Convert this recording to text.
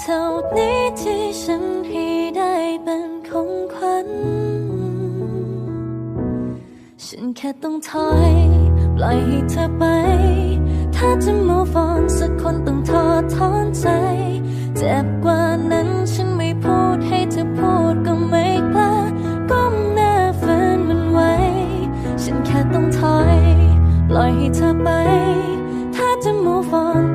เท่านี้ที่ฉันให้ได้เป็นของขวัญ ฉันแค่ต้องถอย ปล่อยให้เธอไป ถ้าจะ move on สักคนต้องทอดถอนใจ เจ็บกว่านั้นฉันไม่พูดให้เธอพูดก็ไม่กล้าก้มหน้าฝืนมันไว้ ฉันแค่ต้องถอย ปล่อยให้เธอไป ถ้าจะ move on